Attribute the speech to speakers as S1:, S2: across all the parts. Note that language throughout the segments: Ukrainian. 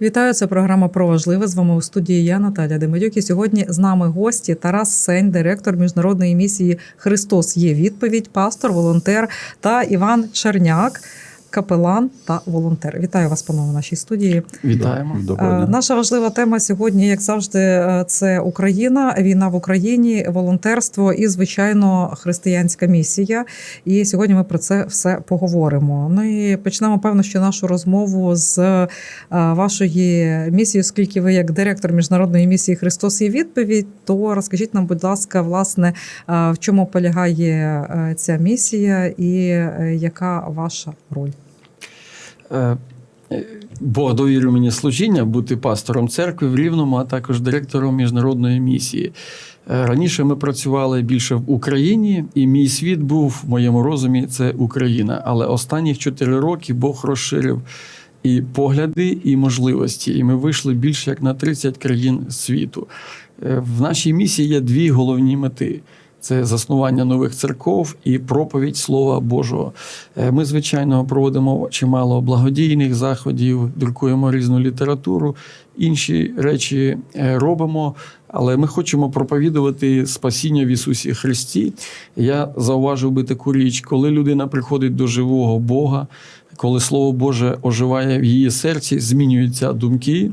S1: Вітаю, це програма про важливе. З вами у студії я Наталя Демедюк. І сьогодні з нами гості Тарас Сень, директор міжнародної місії Христос є відповідь, пастор, волонтер та Іван Черняк, капелан та волонтер. Вітаю вас, панове, в нашій студії.
S2: Вітаємо.
S3: Доброго
S1: Е,
S3: дня.
S1: Наша важлива тема сьогодні, як завжди, е, це Україна, війна в Україні, волонтерство і, звичайно, християнська місія. І сьогодні ми про це все поговоримо. Ну і почнемо, певно, що нашу розмову з е, вашої місії, оскільки ви як директор міжнародної місії Христос є відповідь. То розкажіть нам, будь ласка, власне, е, в чому полягає е, ця місія і е, яка ваша роль?
S2: Е, Бог довірив мені служіння бути пастором церкви в Рівному, а також директором міжнародної місії. Е, Раніше ми працювали більше в Україні, і мій світ був в моєму розумі це Україна. Але останніх чотири роки Бог розширив і погляди, і можливості. І ми вийшли більше як на 30 країн світу. Е, В нашій місії є дві головні мети. Це заснування нових церков і проповідь Слова Божого. Е, Ми, звичайно, проводимо чимало благодійних заходів, друкуємо різну літературу, інші речі е, робимо. Але ми хочемо проповідувати спасіння в Ісусі Христі. Я зауважив би таку річ, коли людина приходить до живого Бога, коли Слово Боже оживає в її серці, змінюються думки,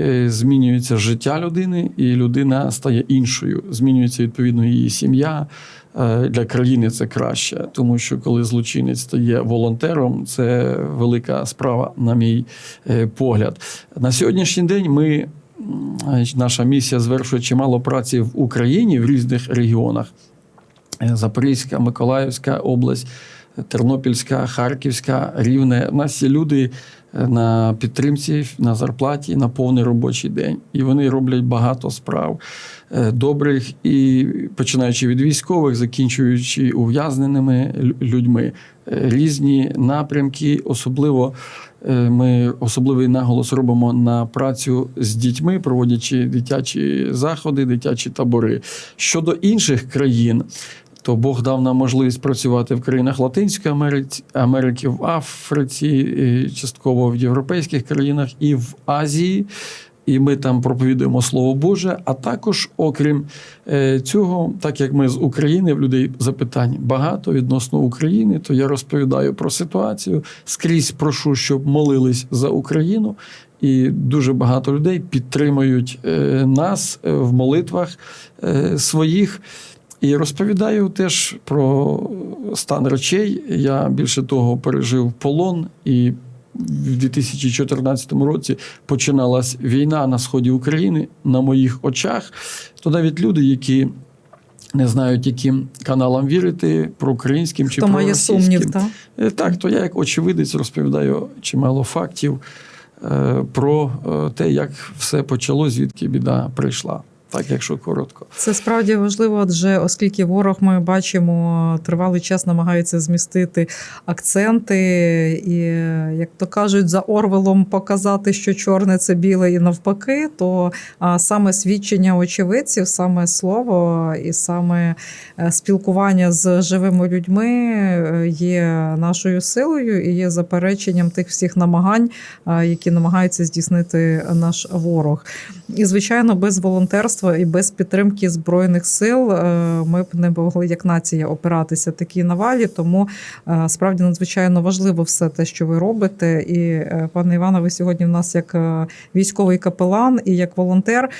S2: е, змінюється життя людини, і людина стає іншою. Змінюється відповідно її сім'я. Е, Для країни це краще, тому що коли злочинець стає волонтером, це велика справа, на мій е, погляд. На сьогоднішній день ми. Наша місія звершує чимало праці в Україні в різних регіонах. Запорізька, Миколаївська область, Тернопільська, Харківська, Рівне. У нас є люди е, на підтримці, на зарплаті, на повний робочий день. І вони роблять багато справ е, добрих, і починаючи від військових, закінчуючи ув'язненими людьми. Е, Різні напрямки, особливо ми особливий наголос робимо на працю з дітьми, проводячи дитячі заходи, дитячі табори. Щодо інших країн, то Бог дав нам можливість працювати в країнах Латинської Америки, Америки, в Африці, частково в європейських країнах і в Азії. І ми там проповідуємо Слово Боже. А також, окрім е, цього, так як ми з України в людей запитань багато відносно України, то я розповідаю про ситуацію. Скрізь прошу, щоб молились за Україну. І дуже багато людей підтримують е, нас е, в молитвах своїх. І розповідаю теж про стан речей. Я більше того пережив полон, і в 2014 році починалась війна на сході України на моїх очах. То навіть люди, які не знають, яким каналам вірити, про українським чи
S1: Хто
S2: про російським.
S1: сумнів, так?
S2: Е, Так, то я як очевидець розповідаю чимало фактів е, про е, те, як все почалось, звідки біда прийшла. Так, якщо коротко.
S1: Це справді важливо, адже оскільки ворог ми бачимо тривалий час намагається змістити акценти, і як то кажуть, за Орвелом показати, що чорне це біле, і навпаки, то саме свідчення очевидців, саме слово і саме е, спілкування з живими людьми е, є нашою силою і є запереченням тих всіх намагань, а, які намагаються здійснити наш ворог. І, звичайно, без волонтерства і без підтримки збройних сил е, ми б не могли як нація опиратися такій навалі. Тому е, справді надзвичайно важливо все те, що ви робите. І е, пане Іване, ви сьогодні в нас як військовий капелан і як волонтер.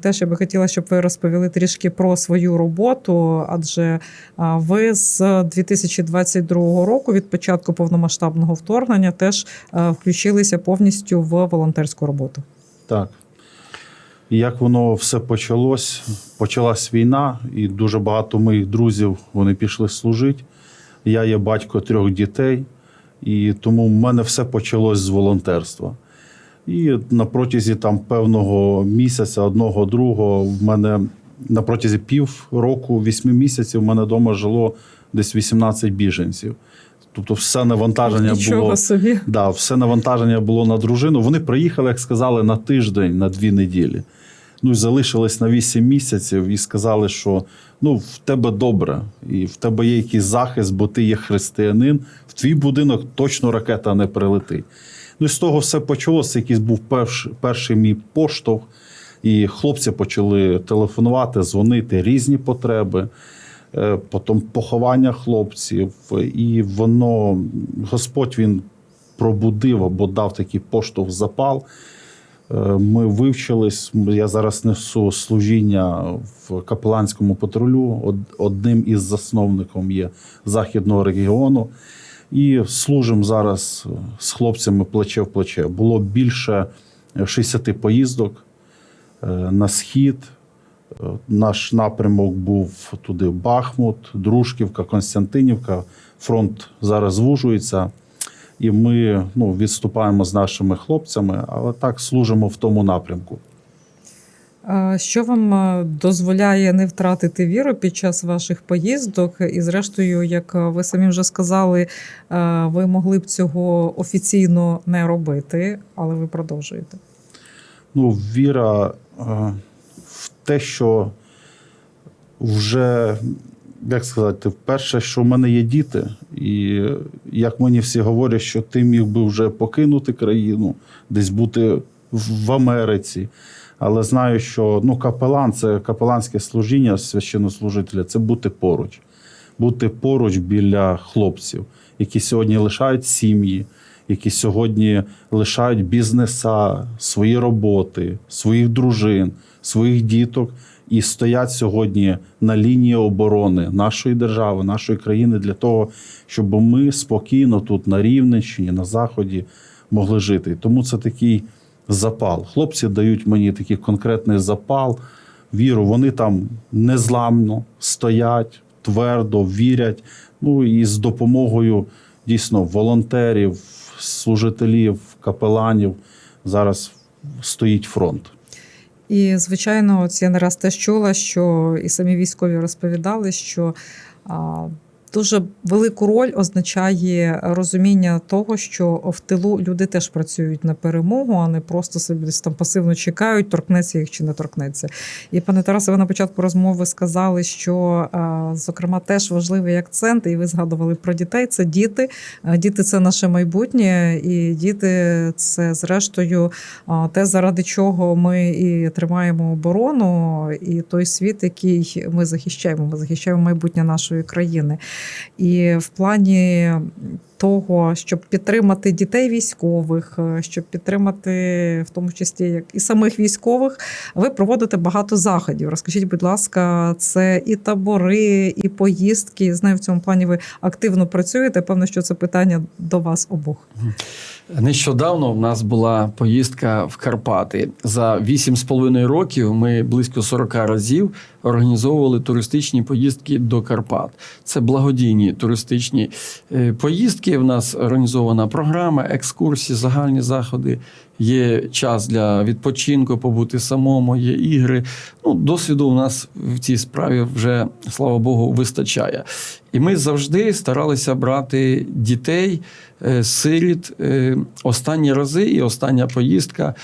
S1: Теж я би хотіла, щоб ви розповіли трішки про свою роботу, адже ви з 2022 року, від початку повномасштабного вторгнення, теж включилися повністю в волонтерську роботу.
S3: Так. Як воно все почалось? Почалась війна, і дуже багато моїх друзів вони пішли служити. Я є батько трьох дітей, і тому в мене все почалось з волонтерства. І на протязі там певного місяця, одного, другого, в мене на протязі пів року, вісьми місяців, в мене вдома жило десь 18 біженців. Тобто все навантаження
S1: Нічого
S3: було.
S1: собі.
S3: Да, все навантаження було на дружину. Вони приїхали, як сказали, на тиждень, на дві неділі. Ну залишились на вісім місяців і сказали, що ну, в тебе добре, і в тебе є якийсь захист, бо ти є християнин. В твій будинок точно ракета не прилетить. Ну і з того все почалося. Якийсь був перший, перший мій поштовх, і хлопці почали телефонувати, дзвонити, різні потреби. Е, Потім поховання хлопців, і воно Господь він пробудив або дав такий поштовх запал. Ми вивчились. Я зараз несу служіння в капеланському патрулю. Одним із засновників є західного регіону. І служимо зараз з хлопцями плече в плече. Було більше е, 60 поїздок е, на схід. Е, Наш напрямок був туди Бахмут, Дружківка, Константинівка. Фронт зараз звужується. І ми ну, відступаємо з нашими хлопцями, але так служимо в тому напрямку.
S1: Що вам е, дозволяє не втратити віру під час ваших поїздок? І, зрештою, як е, ви самі вже сказали, е, ви могли б цього офіційно не робити, але ви продовжуєте.
S3: Ну, віра в те, що вже, як сказати, перше, що в мене є діти, і як мені всі говорять, що ти міг би вже покинути країну, десь бути в Америці. Але знаю, що ну, капелан це капеланське служіння священнослужителя це бути поруч, бути поруч біля хлопців, які сьогодні лишають сім'ї, які сьогодні лишають бізнеса, свої роботи, своїх дружин, своїх діток і стоять сьогодні на лінії оборони нашої держави, нашої країни для того, щоб ми спокійно тут на Рівненщині, на Заході могли жити. Тому це такий запал. Хлопці дають мені такий конкретний запал, віру. Вони там незламно стоять, твердо вірять. Ну і з допомогою дійсно волонтерів, служителів, капеланів зараз стоїть фронт.
S1: І, звичайно, от я не раз теж чула, що і самі військові розповідали, що дуже велику роль означає розуміння того, що в тилу люди теж працюють на перемогу, а не просто собі десь там пасивно чекають, торкнеться їх чи не торкнеться. І пане Тарасе, ви на початку розмови сказали, що зокрема теж важливий акцент, і ви згадували про дітей. Це діти. Діти це наше майбутнє, і діти це зрештою те, заради чого ми і тримаємо оборону, і той світ, який ми захищаємо. Ми захищаємо майбутнє нашої країни. І в плані того, щоб підтримати дітей військових, е, щоб підтримати в тому числі як і самих військових, ви проводите багато заходів. Розкажіть, будь ласка, це і табори, і поїздки. Знаю, в цьому плані ви активно працюєте. Певно, що це питання до вас обох.
S2: Нещодавно в нас була поїздка в Карпати. За 8,5 років ми близько 40 разів організовували туристичні поїздки до Карпат. Це благодійні туристичні е, поїздки. В нас організована програма, екскурсії, загальні заходи. Є час для відпочинку, побути самому, є ігри. Ну, досвіду у нас в цій справі вже, слава Богу, вистачає. І ми завжди старалися брати дітей, е, сиріт. Е, Останні рази і остання поїздка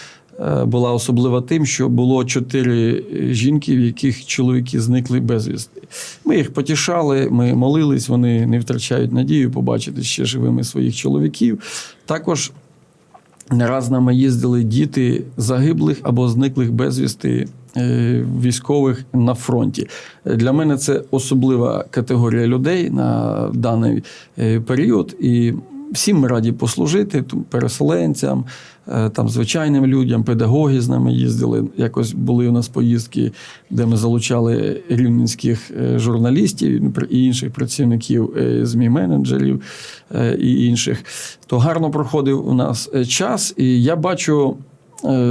S2: була особлива тим, що було чотири жінки, в яких чоловіки зникли безвісти. Ми їх потішали, ми молились, вони не втрачають надію побачити ще живими своїх чоловіків. Також не раз нами їздили діти загиблих або зниклих безвісти е, військових на фронті. Е, Для мене це особлива категорія людей на даний е, період. І всім ми раді послужити переселенцям, е, там, звичайним людям, педагоги з нами їздили. Якось були у нас поїздки, де ми залучали рівненських е, журналістів і інших працівників е, ЗМІ-менеджерів е, і інших. То гарно проходив у нас час, і я бачу.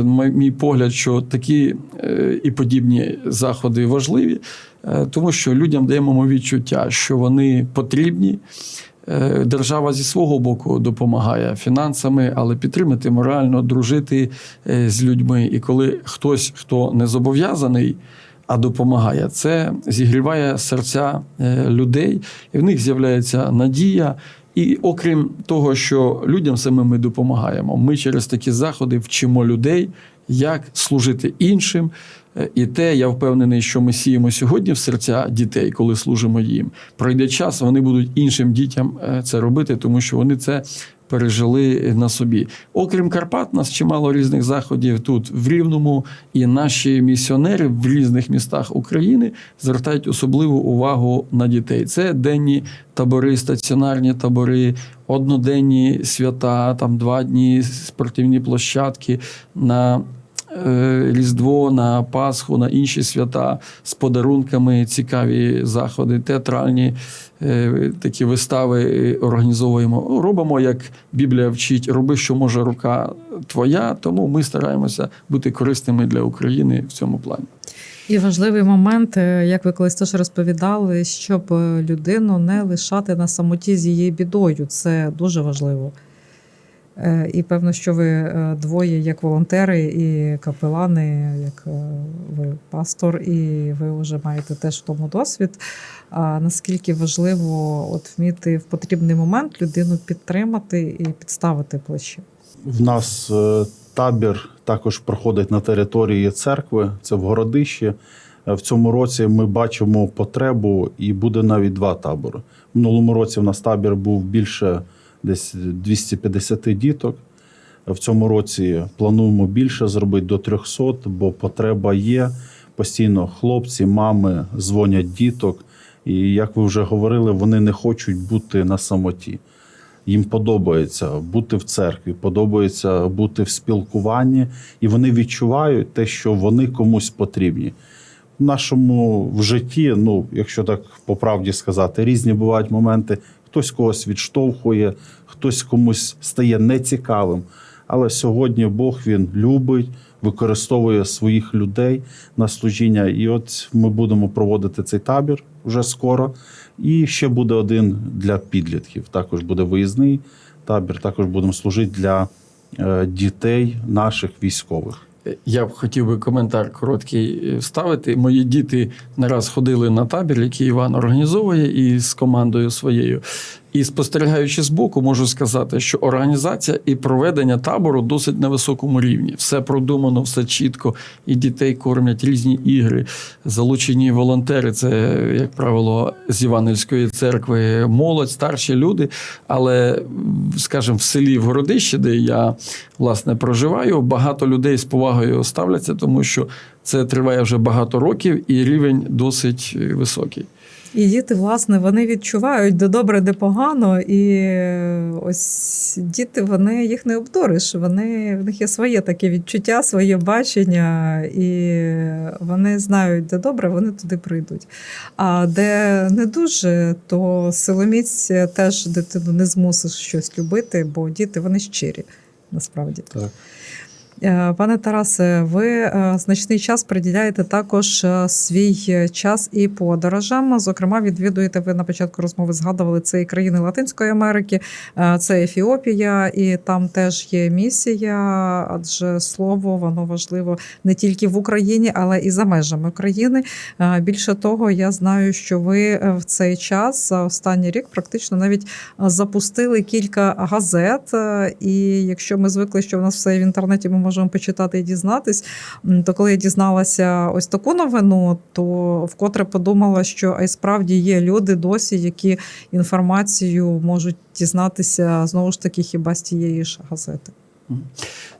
S2: мій- погляд, що такі і подібні заходи важливі, тому що людям даємо відчуття, що вони потрібні. Е, Держава зі свого боку допомагає фінансами, але підтримати морально, дружити е, з людьми. І коли хтось, хто не зобов'язаний, а допомагає, це зігріває серця е, людей, і в них з'являється надія. І окрім того, що людям самим ми допомагаємо, ми через такі заходи вчимо людей, як служити іншим. Е, І те, я впевнений, що ми сіємо сьогодні в серця дітей, коли служимо їм. Пройде час, вони будуть іншим дітям е, це робити, тому що вони це пережили на собі. Окрім Карпат, нас чимало різних заходів тут в Рівному, і наші місіонери в різних містах України звертають особливу увагу на дітей. Це денні табори, стаціонарні табори, одноденні свята, там два дні спортивні площадки на е, Різдво, на Пасху, на інші свята з подарунками, цікаві заходи, театральні такі вистави е, організовуємо. Робимо, як Біблія вчить, роби, що може рука твоя. Тому ми стараємося бути корисними для України в цьому плані.
S1: І важливий момент, е, як ви колись теж розповідали, щоб е, людину не лишати на самоті з її бідою. Це дуже важливо. Е, І певно, що ви е, двоє, як волонтери і капелани, як е, ви пастор, і ви вже маєте теж в тому досвід. А наскільки важливо от вміти в потрібний момент людину підтримати і підставити плечі?
S3: В нас табір також проходить на території церкви, це в Городищі. В цьому році ми бачимо потребу, і буде навіть два табори. В минулому році в нас табір був більше десь 250 діток. В цьому році плануємо більше зробити до 300, бо потреба є. Постійно хлопці, мами дзвонять діток. І як ви вже говорили, вони не хочуть бути на самоті. Їм подобається бути в церкві, подобається бути в спілкуванні, і вони відчувають те, що вони комусь потрібні. В нашому в житті, ну, якщо так по правді сказати, різні бувають моменти. Хтось когось відштовхує, хтось комусь стає нецікавим. Але сьогодні Бог він любить, використовує своїх людей на служіння. І от ми будемо проводити цей табір вже скоро. І ще буде один для підлітків. Також буде виїзний табір. Також будемо служити для е, дітей наших військових.
S2: Я б хотів би коментар короткий е, вставити. Мої діти не раз ходили на табір, який Іван організовує, і з командою своєю. І спостерігаючи збоку, можу сказати, що організація і проведення табору досить на високому рівні. Все продумано, все чітко, і дітей кормять різні ігри. Залучені волонтери, це, як правило, з Іванівської церкви молодь, старші люди. Але, скажімо, в селі в Городищі, де я власне проживаю, багато людей з повагою ставляться, тому що це триває вже багато років, і рівень досить високий.
S1: І діти, власне, вони відчувають де добре, де погано. І ось діти, вони їх не обдуриш. Вони в них є своє таке відчуття, своє бачення, і вони знають, де добре, вони туди прийдуть. А де не дуже, то силоміць теж дитину не змусиш щось любити, бо діти вони щирі насправді.
S3: Так.
S1: Е, Пане Тарасе, ви е, значний час приділяєте також е, свій час і подорожам. Зокрема, відвідуєте ви на початку розмови згадували це і країни Латинської Америки, це Ефіопія, і там теж є місія, адже слово воно важливо не тільки в Україні, але і за межами України. Більше того, я знаю, що ви в цей час за останній рік практично навіть запустили кілька газет. І якщо ми звикли, що в нас все в інтернеті ми можемо почитати і дізнатись, то коли я дізналася ось таку новину, то вкотре подумала, що а й справді є люди досі, які інформацію можуть дізнатися знову ж таки хіба з тієї ж газети.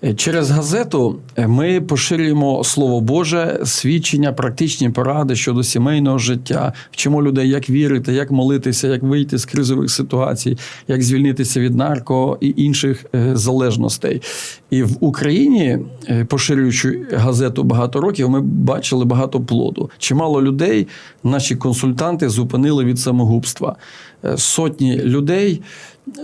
S2: Е, Через газету е, ми поширюємо слово Боже, свідчення, практичні поради щодо сімейного життя, вчимо людей, як вірити, як молитися, як вийти з кризових ситуацій, як звільнитися від нарко і інших е, залежностей. І в Україні, поширюючи газету багато років, ми бачили багато плоду. Чимало людей, наші консультанти, зупинили від самогубства. Сотні людей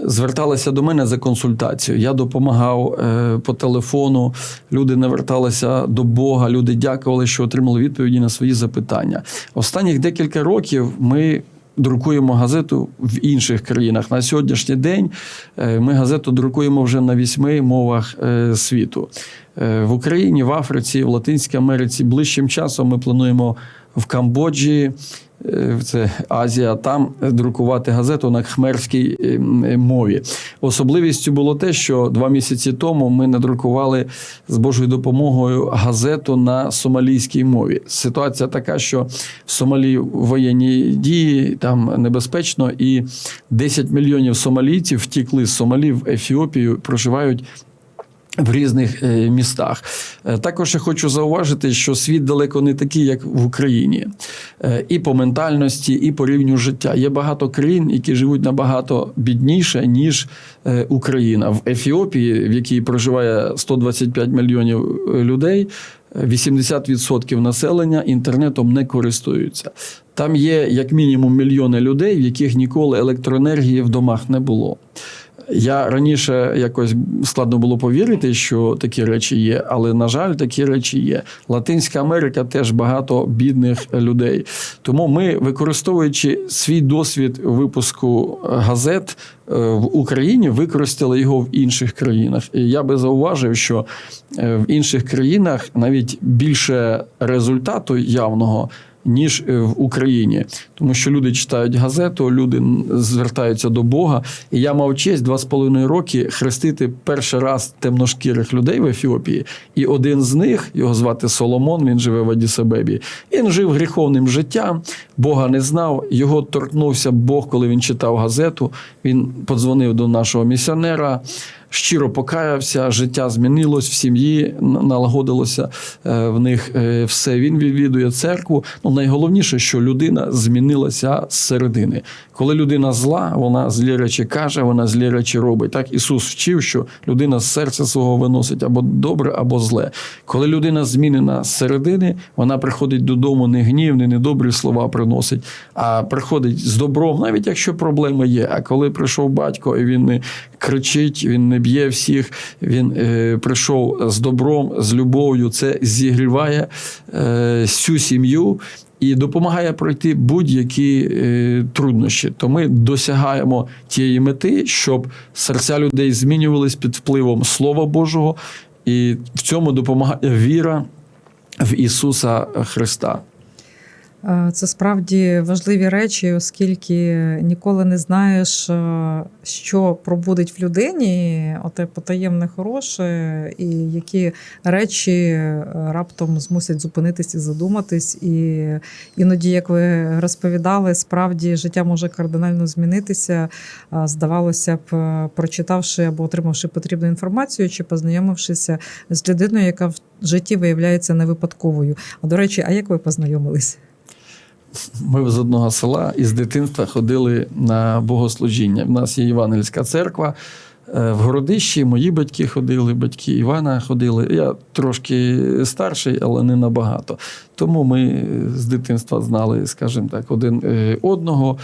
S2: зверталися до мене за консультацією. Я допомагав е, по телефону. Люди наверталися до Бога. Люди дякували, що отримали відповіді на свої запитання. Останніх декілька років ми. Друкуємо газету в інших країнах. На сьогоднішній день е, ми газету друкуємо вже на вісьми мовах е, світу. Е, В Україні, в Африці, в Латинській Америці ближчим часом ми плануємо в Камбоджі, це Азія, там друкувати газету на хмерській е, мові. Особливістю було те, що два місяці тому ми надрукували з Божою допомогою газету на сомалійській мові. Ситуація така, що в Сомалі воєнні дії там небезпечно, і 10 мільйонів сомалійців втікли з Сомалі в Ефіопію, проживають в різних е, містах. Е, Також я хочу зауважити, що світ далеко не такий, як в Україні. Е, І по ментальності, і по рівню життя. Є багато країн, які живуть набагато бідніше, ніж Україна. В Ефіопії, в якій проживає 125 мільйонів людей, е, 80% населення інтернетом не користуються. Там є як мінімум мільйони людей, в яких ніколи електроенергії в домах не було. Я раніше якось складно було повірити, що такі речі є, але на жаль, такі речі є. Латинська Америка теж багато бідних людей. Тому ми, використовуючи свій досвід випуску газет е, в Україні, використали його в інших країнах. І я би зауважив, що е, в інших країнах навіть більше результату явного ніж е, в Україні, тому що люди читають газету, люди звертаються до Бога. І я мав честь два з половиною роки хрестити перший раз темношкірих людей в Ефіопії. І один з них, його звати Соломон, він живе в Адісабебі. Він жив гріховним життям, Бога не знав. Його торкнувся Бог, коли він читав газету. Він подзвонив до нашого місіонера. Щиро покаявся, життя змінилось в сім'ї, налагодилося е, в них е, все. Він відвідує церкву. Ну найголовніше, що людина змінилася зсередини. Коли людина зла, вона злі речі каже, вона злі речі робить. Так Ісус вчив, що людина з серця свого виносить або добре, або зле. Коли людина змінена зсередини, вона приходить додому не гнів, не недобрі слова приносить, а приходить з добром, навіть якщо проблеми є. А коли прийшов батько, і він не кричить, він не б'є всіх, він е, прийшов з добром, з любов'ю. Це зігріває е, всю сім'ю. І допомагає пройти будь-які е, труднощі. То ми досягаємо тієї мети, щоб серця людей змінювались під впливом Слова Божого, і в цьому допомагає віра в Ісуса Христа.
S1: Е, Це справді важливі речі, оскільки ніколи не знаєш, е, що пробудить в людині, оте потаємне хороше, і які речі е, раптом змусять зупинитись і задуматись. І іноді, як ви розповідали, справді життя може кардинально змінитися. Здавалося б, прочитавши або отримавши потрібну інформацію, чи познайомившися з людиною, яка в житті виявляється не випадковою. А до речі, а як ви познайомились?
S2: Ми з одного села із дитинства ходили на богослужіння. В нас є Євангельська церква. Е, В Городищі мої батьки ходили, батьки Івана ходили. Я трошки старший, але не набагато. Тому ми з дитинства знали, скажімо так, один е, одного.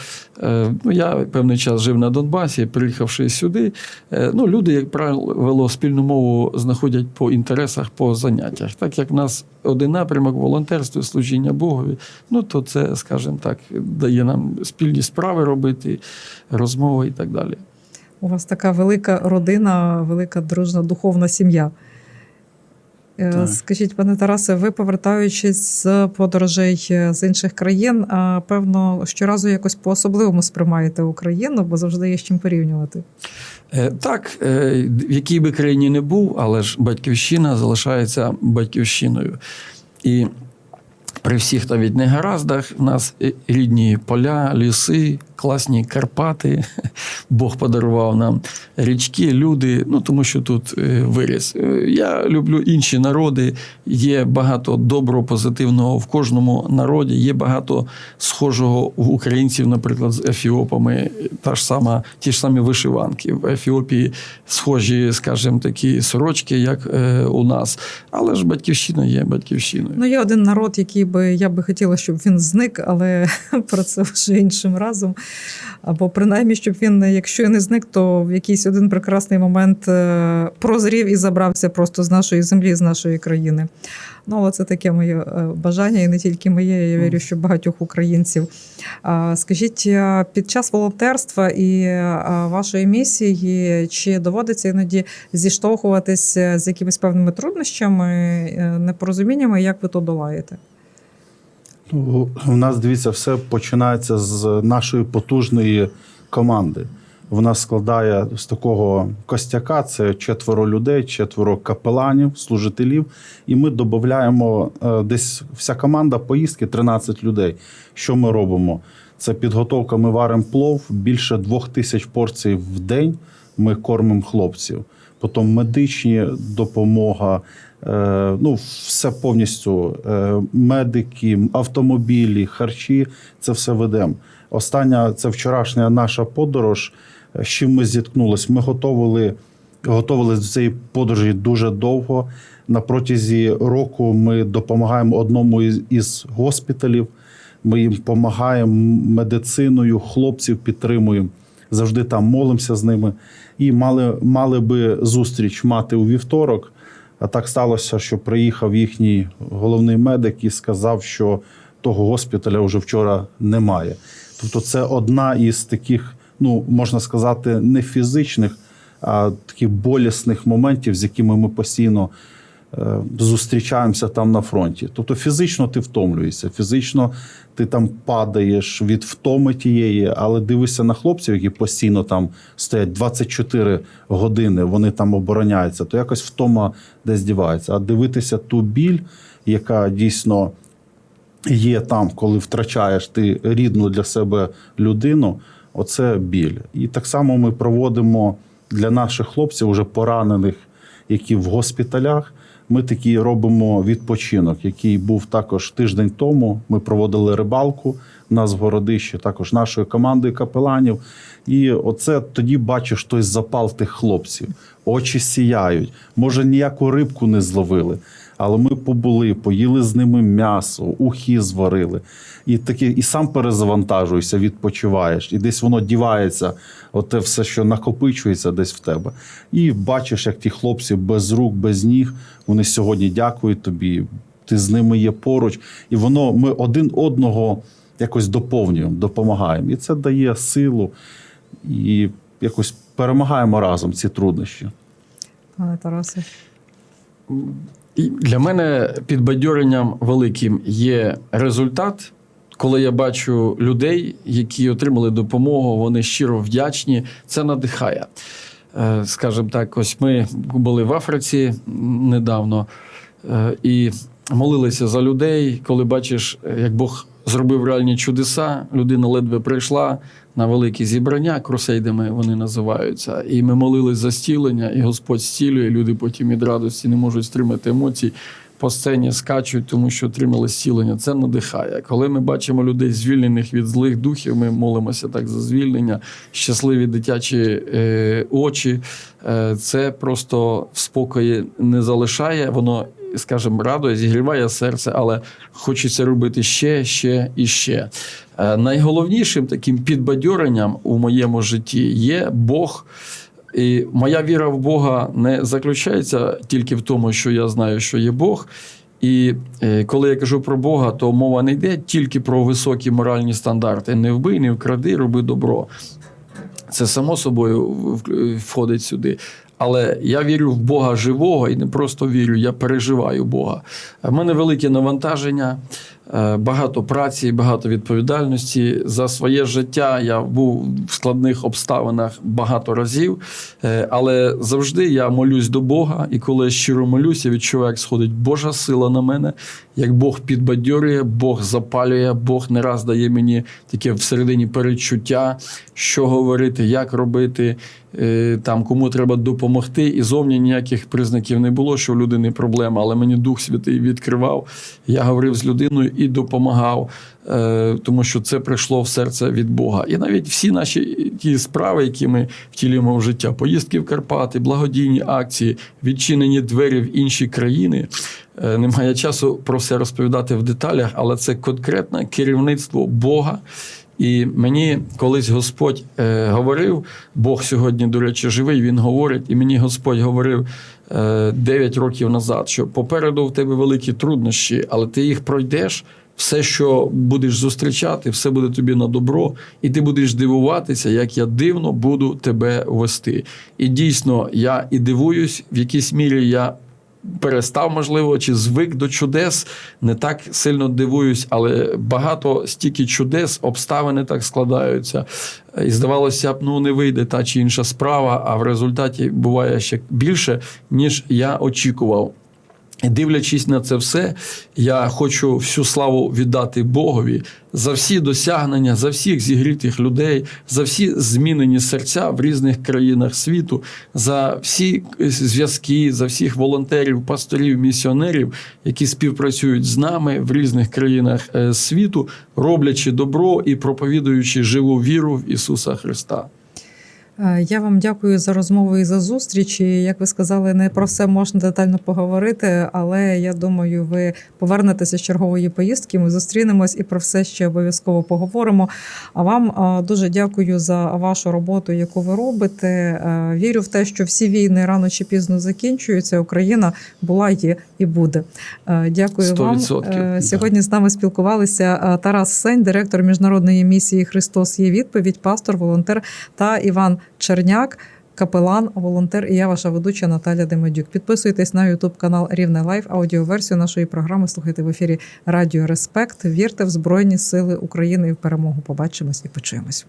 S2: Е, Ну, я певний час жив на Донбасі, приїхавши сюди. Ну, люди, як правило, спільну мову знаходять по інтересах, по заняттях. Так як в нас один напрямок волонтерство, служіння Богові, ну то це, скажімо так, дає нам спільні справи робити, розмови і так далі.
S1: У вас така велика родина, велика дружна духовна сім'я. Е,
S3: Так.
S1: Скажіть, пане Тарасе, ви повертаючись з подорожей е, з інших країн, певно, щоразу якось по-особливому сприймаєте Україну, бо завжди є з чим порівнювати.
S2: Е, Так, в якій би країні не був, але ж батьківщина залишається батьківщиною. І при всіх навіть негараздах в нас е, рідні поля, ліси, класні Карпати. Бог подарував нам річки, люди, ну тому що тут е, виріс. Е, Я люблю інші народи. Є багато доброго, позитивного в кожному народі. Є багато схожого в українців, наприклад, з ефіопами. Та ж сама, ті ж самі вишиванки. В Ефіопії схожі, скажімо, такі сорочки, як у нас. Але ж батьківщина є батьківщиною.
S1: Ну, є один народ, який би я би хотіла, щоб він зник, але про це вже іншим разом. Або принаймні, щоб він, якщо і не зник, то в якийсь один прекрасний момент е, прозрів і забрався просто з нашої землі, з нашої країни. Ну, але це таке моє е, бажання, і не тільки моє, я вірю, що багатьох українців. Скажіть, е, під час волонтерства і вашої місії, чи доводиться іноді зіштовхуватися з якимись певними труднощами, непорозуміннями, як ви то долаєте?
S3: Ну, У нас дивіться, все починається з нашої потужної команди. Вона складає з такого костяка: це четверо людей, четверо капеланів, служителів. І ми додаємо е, десь вся команда поїздки 13 людей. Що ми робимо? Це підготовка. Ми варимо плов більше двох тисяч порцій в день. Ми кормимо хлопців. Потім медичні допомога, ну все повністю. Е, медики, автомобілі, харчі це все ведемо. Остання це вчорашня наша подорож. З чим ми зіткнулися? Ми готували, готували до цієї подорожі дуже довго. На протязі року ми допомагаємо одному із госпіталів. Ми їм допомагаємо медициною, хлопців підтримуємо. Завжди там молимося з ними. І мали, мали би зустріч мати у вівторок. А так сталося, що приїхав їхній головний медик і сказав, що того госпіталя вже вчора немає. Тобто, це одна із таких, ну можна сказати, не фізичних, а таких болісних моментів, з якими ми постійно зустрічаємося там на фронті. Тобто фізично ти втомлюєшся, фізично ти там падаєш від втоми тієї, але дивишся на хлопців, які постійно там стоять 24 години, вони там обороняються, то якось втома десь дівається. А дивитися ту біль, яка дійсно є там, коли втрачаєш ти рідну для себе людину, оце біль. І так само ми проводимо для наших хлопців, уже поранених, які в госпіталях. Ми такі робимо відпочинок, який був також тиждень тому. Ми проводили рибалку у нас в городищі, також нашою командою капеланів. І оце тоді бачиш той запал тих хлопців. Очі сіяють. Може, ніяку рибку не зловили. Але ми побули, поїли з ними м'ясо, ухи зварили. І таке, і сам перезавантажуєшся, відпочиваєш, і десь воно дівається, оте все, що накопичується десь в тебе. І бачиш, як ті хлопці без рук, без ніг, вони сьогодні дякують тобі. Ти з ними є поруч, і воно ми один одного якось доповнюємо, допомагаємо. І це дає силу, і якось перемагаємо разом ці труднощі.
S1: Пане Тарасе.
S2: Для мене підбадьоренням великим є результат, коли я бачу людей, які отримали допомогу, вони щиро вдячні. Це надихає. Е, Скажімо так, ось ми були в Африці недавно е, і молилися за людей, коли бачиш, як Бог зробив реальні чудеса, людина ледве прийшла на великі зібрання, крусейдами вони називаються. І ми молились за стілення, і Господь стілює. Люди потім від радості не можуть стримати емоцій. По сцені скачуть, тому що отримали зцілення. Це надихає. Коли ми бачимо людей, звільнених від злих духів, ми молимося так за звільнення, щасливі дитячі е, очі. Е, це просто в спокої не залишає. Воно, скажімо, радує, зігріває серце, але хочеться робити ще, ще і ще. Е, найголовнішим таким підбадьоренням у моєму житті є Бог. І моя віра в Бога не заключається тільки в тому, що я знаю, що є Бог. І е, коли я кажу про Бога, то мова не йде тільки про високі моральні стандарти. Не вбий, не вкради, роби добро. Це само собою входить сюди. Але я вірю в Бога живого і не просто вірю, я переживаю Бога. В мене велике навантаження, багато праці, багато відповідальності. За своє життя я був в складних обставинах багато разів, Е, але завжди я молюсь до Бога, і коли я щиро молюся, відчуваю, як сходить Божа сила на мене, як Бог підбадьорює, Бог запалює, Бог не раз дає мені таке всередині передчуття, що говорити, як робити, е, там кому треба допомогти. І зовні ніяких признаків не було, що в людини проблема, але мені Дух Святий відкривав. Я говорив з людиною і допомагав, е, тому що це прийшло в серце від Бога. І навіть всі наші ті справи, які ми втілюємо в життя, поїздки в Карпати, благодійні акції, відчинені двері в інші країни. Е, Немає часу про все розповідати в деталях, але це конкретне керівництво Бога. І мені колись Господь е, говорив, Бог сьогодні, до речі, живий, він говорить, і мені Господь говорив е, 9 років назад, що попереду в тебе великі труднощі, але ти їх пройдеш. Все, що будеш зустрічати, все буде тобі на добро, і ти будеш дивуватися, як я дивно буду тебе вести. І дійсно, я і дивуюсь, в якійсь мірі я перестав, можливо, чи звик до чудес, не так сильно дивуюсь, але багато стільки чудес, обставини так складаються. І здавалося б, ну не вийде та чи інша справа, а в результаті буває ще більше, ніж я очікував. Дивлячись на це все, я хочу всю славу віддати Богові за всі досягнення, за всіх зігрітих людей, за всі змінені серця в різних країнах світу, за всі зв'язки, за всіх волонтерів, пасторів, місіонерів, які співпрацюють з нами в різних країнах е, світу, роблячи добро і проповідуючи живу віру в Ісуса Христа.
S1: Е, Я вам дякую за розмову і за зустріч. І, Як ви сказали, не про все можна детально поговорити, але я думаю, ви повернетеся з чергової поїздки. Ми зустрінемось і про все ще обов'язково поговоримо. А вам е, дуже дякую за вашу роботу, яку ви робите. Е, Вірю в те, що всі війни рано чи пізно закінчуються. Україна була, є і буде. Дякую
S2: 100%,
S1: Е,
S2: да.
S1: Сьогодні з нами спілкувалися Тарас Сень, директор міжнародної місії Христос є відповідь, пастор, волонтер та Іван Черняк. Капелан, волонтер і я ваша ведуча Наталя Демедюк. Підписуйтесь на Ютуб канал Рівне Лайф. Аудіоверсію нашої програми слухайте в ефірі Радіо Респект. Вірте в Збройні Сили України і в перемогу. Побачимось і почуємось.